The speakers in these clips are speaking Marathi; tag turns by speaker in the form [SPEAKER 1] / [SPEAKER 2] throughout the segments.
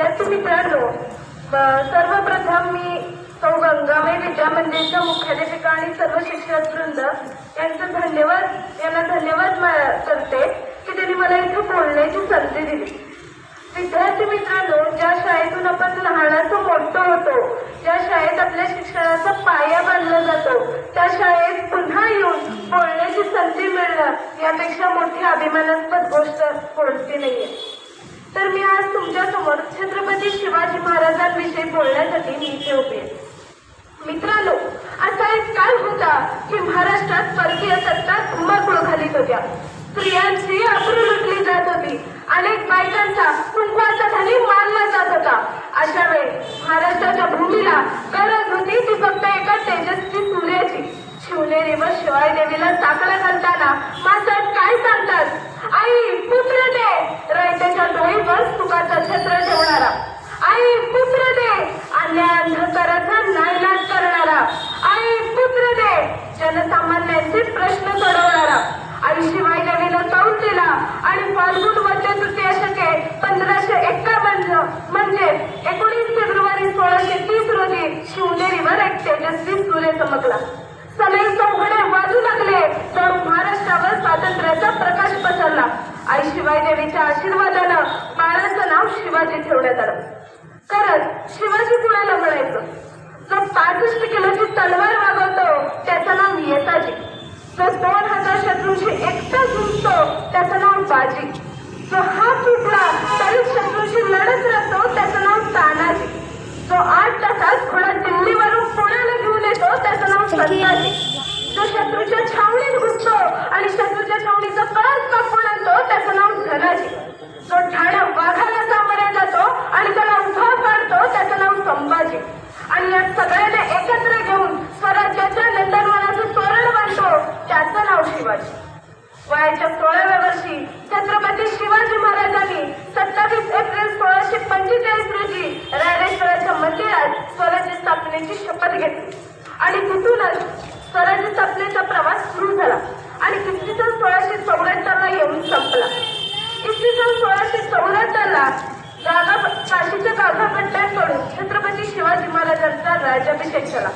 [SPEAKER 1] विद्यार्थी मित्रांनो ब- सर्वप्रथम मी सौ गंगाबाई विद्या मंदिरच्या मुख्याध्यापिका आणि सर्व शिक्षक वृंद यांचं धन्यवाद यांना धन्यवाद करते की त्यांनी मला इथे बोलण्याची संधी दिली. विद्यार्थी मित्रांनो ज्या शाळेतून आपण लहानाचं मोठं होतो ज्या शाळेत आपल्या शिक्षणाचा पाया बांधला जातो त्या शाळेत पुन्हा येऊन बोलण्याची संधी मिळणं यापेक्षा मोठी अभिमानास्पद गोष्ट कोणती नाहीये. तर मी आज तुमच्यासमोर छत्रपती शिवाजी महाराजांविषयी बोलण्यासाठी मी इथे उभे मित्रांनो असा एक काळ होता की महाराष्ट्रात परकीय सत्ता धुमाकूळ घालीत होत्या. स्त्रियांची अप्रू लुटली जात होती. अनेक बायकांचा कुंकवाचा धनी मारला जात होता. अशा वेळी महाराष्ट्राच्या भूमीला गरज होती ती फक्त एका तेजस्वी सूर्याची. शिवनेरी व शिवाय देवीला साकडं घालताना माझं काय सांगतात? आई पुत्र दे! त्याच्या रयतेच्या बस सुखाचा छत्र ठेवणारा. आई पुत्र दे. आल्या अंधकाराचा नायलाज करणारा. आई पुत्र दे. जनसामान्यांचे प्रश्न सोडवणारा. आई शिवाय देवीनं कौल दिला आणि फाल्गुन वद्य तृतीय शके पंधराशे एक्कावन्न म्हणजे एकोणीस फेब्रुवारी सोळाशे तीस रोजी शिवनेरीवर एक तेजस्वी सूर्य चमकला. सलई चौघडे वाजू लागले. तर महाराष्ट्रावर स्वातंत्र्याचा प्रकाश पसरला. आई शिवाय देवीच्या आशीर्वाद शिवाजी ठेवण्यात आला. कारण शिवाजी कुणाला म्हणायचं? जो पासष्ट किलोची तलवार वागवतो त्याचं नाव येताजी जो दोन हजार शत्रूंशी एकटा झुंजतो त्याचं नाव बाजी. जो हात तुटला तरी शत्रूंशी लढत राहतो त्याचं नाव तानाजी जो आठ तासात घोडा दिल्लीवरून पुण्याला घेऊन येतो त्याचं नाव संताजी जो शत्रूच्या छावणीत घुसतो आणि शत्रूच्या छावणीचा कळस कापून आणतो त्याचं नाव धनाजी जो ठाण्या वाघाला सामोरे जातो आणि त्याला उभा पाडतो त्याचं नाव संभाजी आणि या सगळ्यांना एकत्र घेऊन स्वराज्याच्या नंदनवनाचं तोरण बांधतो त्याचं नाव शिवाजी वयाच्या सोळाव्या वर्षी छत्रपती शिवाजी महाराजांनी सत्तावीस एप्रिल सोळाशे पंचेचाळीस रोजी रायरेश्वराच्या मंदिरात स्वराज्य स्थापनेची शपथ घेतली. आणि तिथूनच स्वराज्य स्थापनेचा प्रवास सुरू झाला. आणि इसवी सन सोळाशे चौऱ्याहत्तरला येऊन संपला. इसवी सन सोळाशे चौऱ्याहत्तरला गागा काशीच्या गागापट्ट्यांकडून छत्रपती शिवाजी महाराजांचा राजाभिषेक झाला.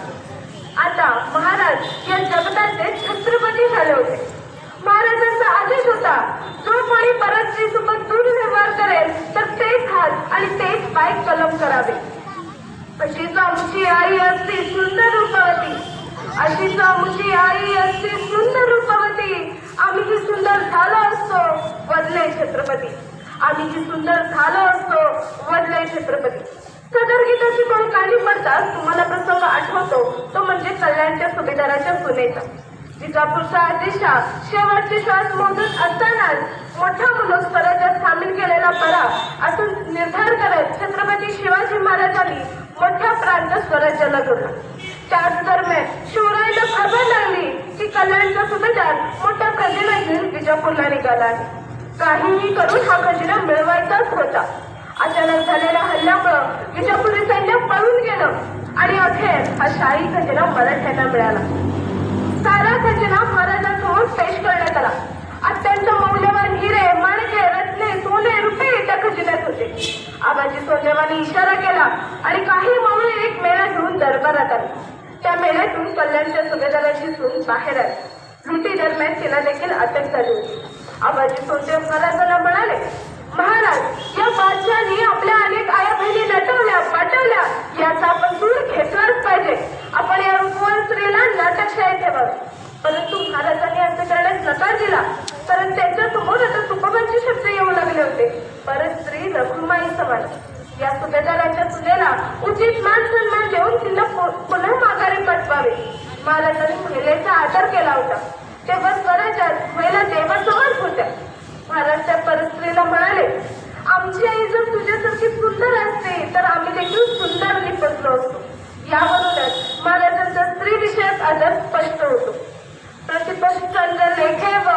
[SPEAKER 1] आता महाराज या जगताचे छत्रपती झाले होते. महाराजांचा आदेश होता जो कोणी परत सोबत दुर्व्यवहार करेल तर तेच हात आणि तेच पाय कलम करावे. अशीच आमची आई असती सुंदर रूपवती. अशीच आमची आई असती सुंदर रूपवती. आम्ही जी सुंदर झालो असतो वदले छत्रपती. आम्ही जी सुंदर झालो असतो वदले छत्रपती. सदर गीताची कोण काळी पडताच तुम्हाला प्रसंग आठवतो. तो म्हणजे कल्याणच्या सुभेदाराच्या सुनेचा. विजापूरचा आदेशा शेवटचे श्वास मोजत असतानाच मोठा मुलग स्वराज्यात सामील केलेला बरा असं निर्धार करत छत्रपती शिवाजी महाराजांनी मोठ्या प्रांत स्वराज्याला जोडला त्याच दरम्यान शिवरायांना खबर लागली. की कल्याणचा सुभेदार मोठा खजिना घेऊन विजापूरला निघाला आहे. काहीही करून हा खजिना मिळवायचाच होता. अचानक झालेल्या हल्ल्यामुळं विजापुरी सैन्य पळून गेलं आणि अखेर हा शाही खजिना मराठ्यांना मिळाला. सारा खजिना महाराजांसमोर पेश करण्यात आला. अत्यंत मौल्यवान हिरे मणके रत्ने सोने रुपये त्या खजिन्यात होते. आबाजी सोनेवानी इशारा केला आणि काही मावळे घेऊन दरबारात आली. त्या मेळ्यातून कल्याणच्या सुभेदाराची सून बाहेर आली. लुटी दरम्यान तिला देखील अटक झाली होती. आबाजी सोनदेव महाराजांना म्हणाले महाराज या बादशाने आपल्या अनेक आया बहिणी नटवल्या पाठवल्या. याचा आपण दूर घेतलाच पाहिजे. आपण या रूपवान स्त्रीला नाटकशाही ठेवा परंतु महाराजांनी असं करण्यास नकार दिला. कारण त्यांच्यासमोर आता तुकोबांचे शब्द येऊ लागले होते. परत स्त्री रघुमाई समाज. या सुभेदाराच्या सुनेला उचित मान सन्मान देऊन तिला पु- पुन्हा माघारी पाठवावे महाराजांनी महिलेचा आदर केला होता. तेव्हा स्वराज्यात महिला देवासमोर होत्या. महाराज त्या परस्त्रीला म्हणाले आमची आई जर तुझ्यासारखी सुंदर असते तर आम्ही देखील सुंदर निपटलो असतो. यावरूनच महाराजांचा स्त्री विषयक आदर स्पष्ट होतो. प्रतिपश्चंद्र लेखे व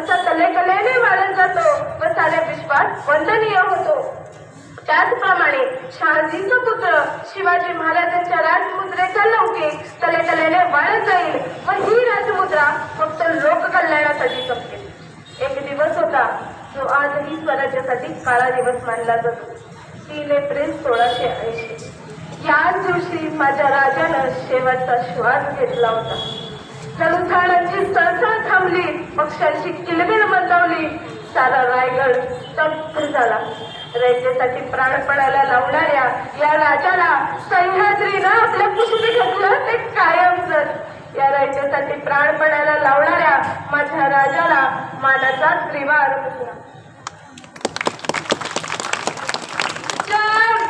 [SPEAKER 1] जसा कले कलेने वाढत जातो व साऱ्या विश्वात वंदनीय होतो. त्याचप्रमाणे शहाजीचा पुत्र शिवाजी महाराजांच्या राजमुद्रेचा लौकिक तले तलेने वाळत जाईल व ही राजमुद्रा फक्त लोककल्याणासाठी जमतील एक दिवस होता जो आजही स्वराज्यासाठी काळा दिवस मानला जातो. तीन एप्रिल सोळाशे ऐंशी. याच दिवशी माझ्या राजानं शेवटचा श्वास घेतला होता. जलुथाणाची सळसळ थांबली. पक्ष्यांची किलबिल मजावली सारा रायगड तप्त झाला. रयतेसाठी प्राण पडायला लावणाऱ्या या राजाला सह्याद्रीनं आपल्या कुशीत घेतलं ते कायमच. या रयतेसाठी प्राण पडायला लावणाऱ्या माझ्या राजाला मानाचा त्रिवार जय